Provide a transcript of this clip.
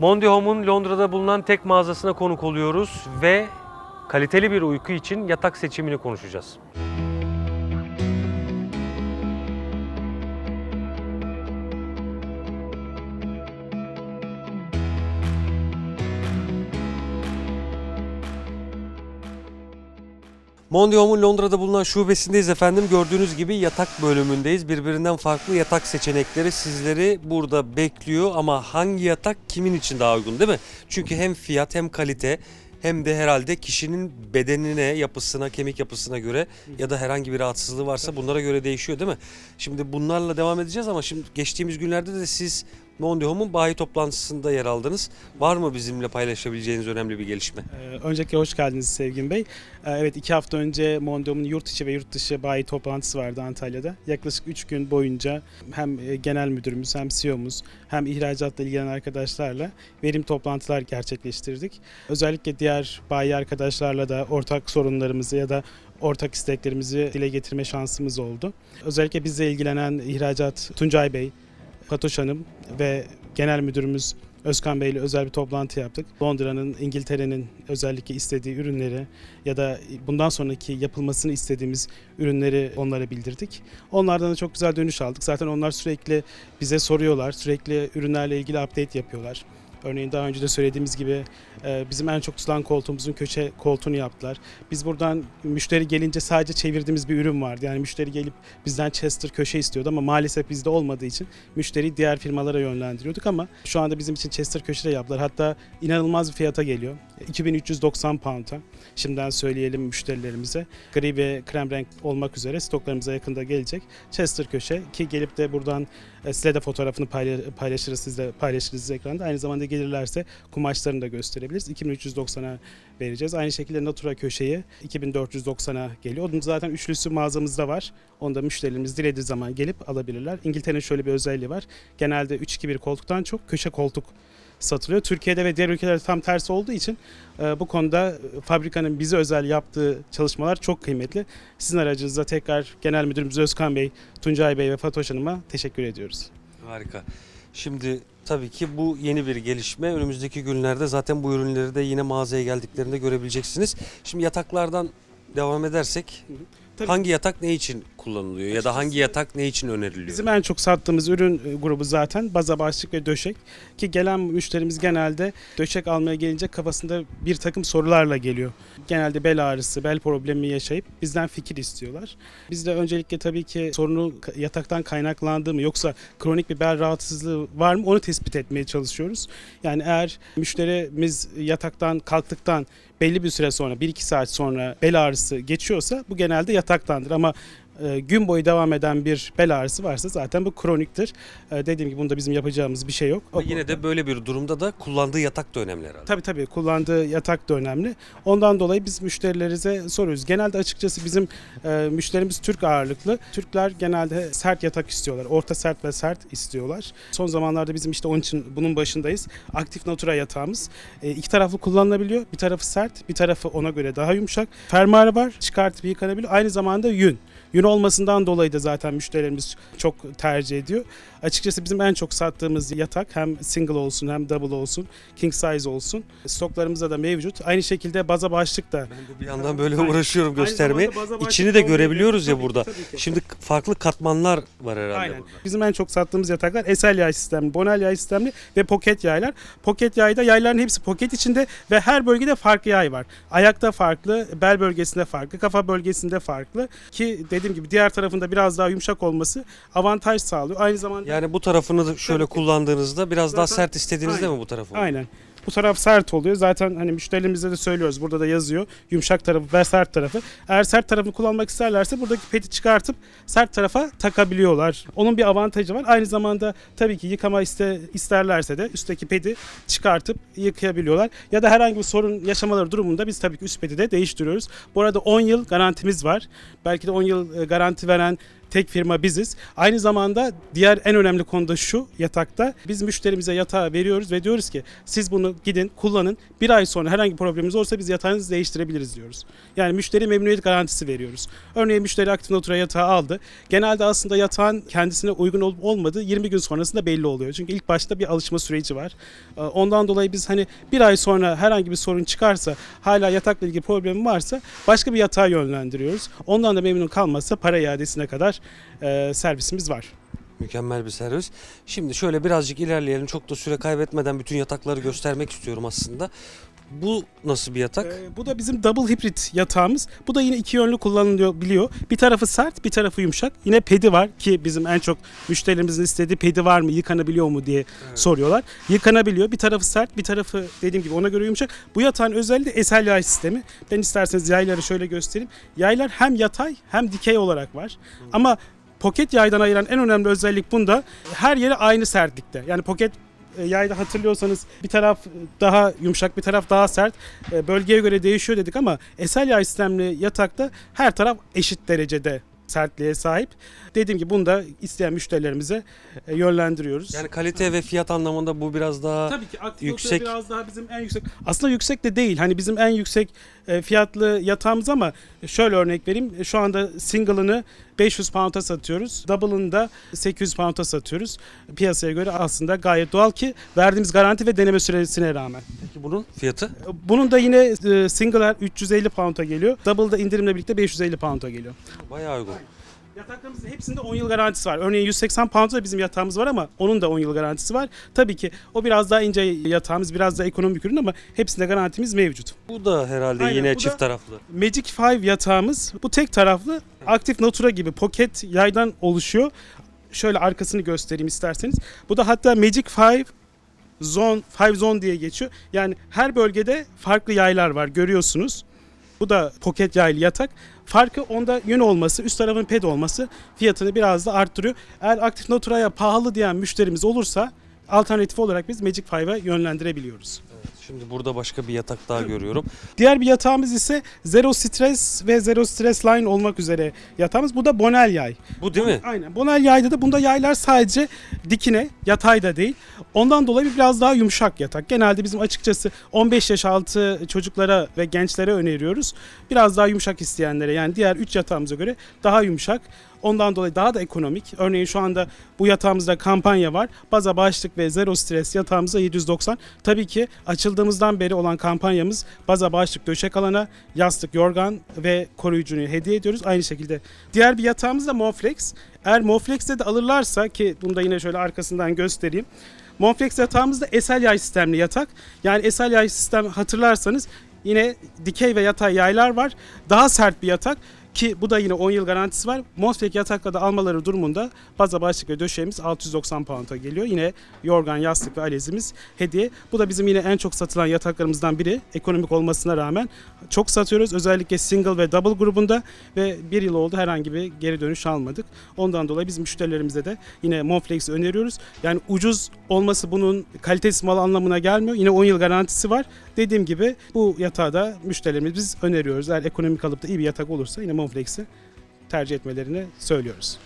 Mondi Home'un Londra'da bulunan tek mağazasına konuk oluyoruz ve kaliteli bir uyku için yatak seçimini konuşacağız. Mondi Home'un Londra'da bulunan şubesindeyiz efendim. Gördüğünüz gibi yatak bölümündeyiz. Birbirinden farklı yatak seçenekleri sizleri burada bekliyor ama hangi yatak kimin için daha uygun değil mi? Çünkü hem fiyat hem kalite hem de herhalde kişinin bedenine, yapısına, kemik yapısına göre ya da herhangi bir rahatsızlığı varsa bunlara göre değişiyor değil mi? Şimdi bunlarla devam edeceğiz ama şimdi geçtiğimiz günlerde de siz Mondi Home'un bayi toplantısında yer aldınız. Var mı bizimle paylaşabileceğiniz önemli bir gelişme? Ee, Öncelikle hoş geldiniz Sevgin Bey. Ee, Evet iki hafta önce Mondium'un yurt içi ve yurt dışı bayi toplantısı vardı Antalya'da. Yaklaşık 3 gün boyunca hem e, genel müdürümüz hem CEO'muz hem ihracatla ilgilenen arkadaşlarla verim toplantılar gerçekleştirdik. Özellikle diğer bayi arkadaşlarla da ortak sorunlarımızı ya da ortak isteklerimizi dile getirme şansımız oldu. Özellikle bizle ilgilenen ihracat Tuncay Bey, Fatoş Hanım ve genel müdürümüz Özkan Bey ile özel bir toplantı yaptık. Londra'nın, İngiltere'nin özellikle istediği ürünleri ya da bundan sonraki yapılmasını istediğimiz ürünleri onlara bildirdik. Onlardan da çok güzel dönüş aldık. Zaten onlar sürekli bize soruyorlar. Sürekli ürünlerle ilgili update yapıyorlar. Örneğin daha önce de söylediğimiz gibi e, bizim en çok tutulan koltuğumuzun köşe koltuğunu yaptılar. Biz buradan müşteri gelince sadece çevirdiğimiz bir ürün vardı. Yani müşteri gelip bizden Chester köşe istiyordu ama maalesef bizde olmadığı için müşteriyi diğer firmalara yönlendiriyorduk ama şu anda bizim için Chester köşe yaptılar. Hatta inanılmaz bir fiyata geliyor. 2390 pound'a. Şimdiden söyleyelim müşterilerimize. Gri ve krem renk olmak üzere stoklarımıza yakında gelecek. Chester köşe ki gelip de buradan e, size de fotoğrafını payla- paylaşırız sizle paylaşırız ekranda. Aynı zamanda gelirlerse kumaşlarını da gösterebiliriz. 2390'a vereceğiz. Aynı şekilde Natura köşeyi 2490'a geliyor. Onun zaten üçlüsü mağazamızda var. Onu da müşterilerimiz dilediği zaman gelip alabilirler. İngiltere'nin şöyle bir özelliği var. Genelde 3-2-1 koltuktan çok köşe koltuk satılıyor. Türkiye'de ve diğer ülkelerde tam tersi olduğu için e, bu konuda fabrikanın bize özel yaptığı çalışmalar çok kıymetli. Sizin aracınızda tekrar Genel Müdürümüz Özkan Bey, Tuncay Bey ve Fatoş Hanım'a teşekkür ediyoruz. Harika. Şimdi tabii ki bu yeni bir gelişme. Önümüzdeki günlerde zaten bu ürünleri de yine mağazaya geldiklerinde görebileceksiniz. Şimdi yataklardan devam edersek Tabii. hangi yatak ne için kullanılıyor ya da hangi yatak ne için öneriliyor? Bizim en çok sattığımız ürün e, grubu zaten baza başlık ve döşek. Ki gelen müşterimiz genelde döşek almaya gelince kafasında bir takım sorularla geliyor. Genelde bel ağrısı, bel problemi yaşayıp bizden fikir istiyorlar. Biz de öncelikle tabii ki sorunu yataktan kaynaklandığı mı yoksa kronik bir bel rahatsızlığı var mı onu tespit etmeye çalışıyoruz. Yani eğer müşterimiz yataktan kalktıktan belli bir süre sonra 1-2 saat sonra bel ağrısı geçiyorsa bu genelde yataktandır ama e, gün boyu devam eden bir bel ağrısı varsa zaten bu kroniktir. E, dediğim gibi bunda bizim yapacağımız bir şey yok. Ama yine de böyle bir durumda da kullandığı yatak da önemli herhalde. Tabii tabii kullandığı yatak da önemli. Ondan dolayı biz müşterilerimize soruyoruz. Genelde açıkçası bizim e, müşterimiz Türk ağırlıklı. Türkler genelde sert yatak istiyorlar. Orta sert ve sert istiyorlar. Son zamanlarda bizim işte onun için bunun başındayız. Aktif Natura yatağımız. E, iki taraflı kullanılabiliyor. Bir tarafı sert, bir tarafı ona göre daha yumuşak. Fermuarı var. Çıkartıp yıkanabiliyor. Aynı zamanda yün. Yün olmasından dolayı da zaten müşterilerimiz çok tercih ediyor. Açıkçası bizim en çok sattığımız yatak hem single olsun hem double olsun, king size olsun. Stoklarımızda da mevcut. Aynı şekilde baza başlık da. Ben de bir yandan böyle uğraşıyorum göstermeye. İçini de görebiliyoruz ya ki, burada. ki. Şimdi farklı katmanlar var herhalde Aynen. burada. Bizim en çok sattığımız yataklar esel yay sistemli, bonel yay sistemli ve poket yaylar. Poket yayda yayların hepsi poket içinde ve her bölgede farklı yay var. Ayakta farklı, bel bölgesinde farklı, kafa bölgesinde farklı ki dediğim gibi diğer tarafında biraz daha yumuşak olması avantaj sağlıyor. Aynı zamanda Yani bu tarafını da şöyle kullandığınızda biraz daha Zaten- sert istediğinizde Aynen. mi bu tarafı? Aynen. Bu taraf sert oluyor. Zaten hani müşterilerimize de söylüyoruz. Burada da yazıyor. Yumuşak tarafı ve sert tarafı. Eğer sert tarafını kullanmak isterlerse buradaki peti çıkartıp sert tarafa takabiliyorlar. Onun bir avantajı var. Aynı zamanda tabii ki yıkama iste, isterlerse de üstteki pedi çıkartıp yıkayabiliyorlar. Ya da herhangi bir sorun yaşamaları durumunda biz tabii ki üst pedi de değiştiriyoruz. Bu arada 10 yıl garantimiz var. Belki de 10 yıl e, garanti veren tek firma biziz. Aynı zamanda diğer en önemli konu da şu yatakta. Biz müşterimize yatağı veriyoruz ve diyoruz ki siz bunu gidin kullanın. Bir ay sonra herhangi bir probleminiz olursa biz yatağınızı değiştirebiliriz diyoruz. Yani müşteri memnuniyet garantisi veriyoruz. Örneğin müşteri aktif natura yatağı aldı. Genelde aslında yatağın kendisine uygun olup olmadığı 20 gün sonrasında belli oluyor. Çünkü ilk başta bir alışma süreci var. Ee, Ondan dolayı biz hani bir ay sonra herhangi bir sorun çıkarsa hala yatakla ilgili problemi varsa başka bir yatağa yönlendiriyoruz. Ondan da memnun kalmazsa para iadesine kadar e, servisimiz var. Mükemmel bir servis. Şimdi şöyle birazcık ilerleyelim. Çok da süre kaybetmeden bütün yatakları göstermek istiyorum aslında. Bu nasıl bir yatak? Ee, bu da bizim double hibrit yatağımız. Bu da yine iki yönlü kullanılıyor biliyor. Bir tarafı sert, bir tarafı yumuşak. Yine pedi var ki bizim en çok müşterilerimizin istediği pedi var mı, yıkanabiliyor mu diye soruyorlar. Yıkanabiliyor. Bir tarafı sert, bir tarafı dediğim gibi ona göre yumuşak. Bu yatağın özelliği de esel yay sistemi. Ben isterseniz yayları şöyle göstereyim. Yaylar hem yatay hem dikey olarak var. Ama poket yaydan ayıran en önemli özellik bunda her yeri aynı sertlikte. Yani poket yayda hatırlıyorsanız bir taraf daha yumuşak bir taraf daha sert. E, Bölgeye göre değişiyor dedik ama esel yay sistemli yatakta her taraf eşit derecede sertliğe sahip. Dediğim gibi bunu da isteyen müşterilerimize e, yönlendiriyoruz. Yani kalite ve fiyat anlamında bu biraz daha Tabii ki aktif yüksek- biraz daha bizim en yüksek. Aslında yüksek de değil. Hani bizim en yüksek e, fiyatlı yatağımız ama şöyle örnek vereyim. E, Şu anda single'ını 500 pound'a satıyoruz. Double'ını da 800 pound'a satıyoruz. Piyasaya göre aslında gayet doğal ki verdiğimiz garanti ve deneme süresine rağmen. Peki bunun fiyatı? Bunun da yine e, single'lar 350 pound'a geliyor. Double'da indirimle birlikte 550 pound'a geliyor. Bayağı uygun. Yataklarımızın hepsinde 10 yıl garantisi var. Örneğin 180 pound'da bizim yatağımız var ama onun da 10 yıl garantisi var. Tabii ki o biraz daha ince yatağımız, biraz daha ekonomik ürün ama hepsinde garantimiz mevcut. Bu da herhalde Aynen, yine bu çift da- taraflı. Magic 5 yatağımız bu tek taraflı aktif natura gibi poket yaydan oluşuyor. Şöyle arkasını göstereyim isterseniz. Bu da hatta Magic 5 Zone, 5 Zone diye geçiyor. Yani her bölgede farklı yaylar var görüyorsunuz. Bu da poket yaylı yatak. Farkı onda yün olması, üst tarafın ped olması fiyatını biraz da arttırıyor. Eğer aktif naturaya pahalı diyen müşterimiz olursa alternatif olarak biz Magic 5'e yönlendirebiliyoruz. Şimdi burada başka bir yatak daha görüyorum. Diğer bir yatağımız ise Zero Stress ve Zero Stress Line olmak üzere yatağımız. Bu da Bonel yay. Bu değil mi? Aynen. Bonel yayda da bunda yaylar sadece dikine, yatayda değil. Ondan dolayı biraz daha yumuşak yatak. Genelde bizim açıkçası 15 yaş altı çocuklara ve gençlere öneriyoruz. Biraz daha yumuşak isteyenlere yani diğer 3 yatağımıza göre daha yumuşak. Ondan dolayı daha da ekonomik. Örneğin şu anda bu yatağımızda kampanya var. Baza başlık ve zero stres yatağımıza 790. Tabii ki açıldığımızdan beri olan kampanyamız baza başlık döşek alana, yastık, yorgan ve koruyucunu hediye ediyoruz. Aynı şekilde diğer bir yatağımız da Monflex. Eğer Monflex'te de alırlarsa ki bunu da yine şöyle arkasından göstereyim. Monflex yatağımızda esel yay sistemli yatak. Yani esel yay sistem hatırlarsanız yine dikey ve yatay yaylar var. Daha sert bir yatak ki bu da yine 10 yıl garantisi var. Monflex yatakla da almaları durumunda baza başlık ve döşeğimiz 690 pound'a geliyor. Yine yorgan, yastık ve alezimiz hediye. Bu da bizim yine en çok satılan yataklarımızdan biri. Ekonomik olmasına rağmen çok satıyoruz. Özellikle single ve double grubunda ve bir yıl oldu herhangi bir geri dönüş almadık. Ondan dolayı biz müşterilerimize de yine Monflex'i öneriyoruz. Yani ucuz olması bunun kalitesiz mal anlamına gelmiyor. Yine 10 yıl garantisi var. Dediğim gibi bu yatağı da müşterilerimiz biz öneriyoruz. Eğer ekonomik alıp da iyi bir yatak olursa yine Monflex'i tercih etmelerini söylüyoruz.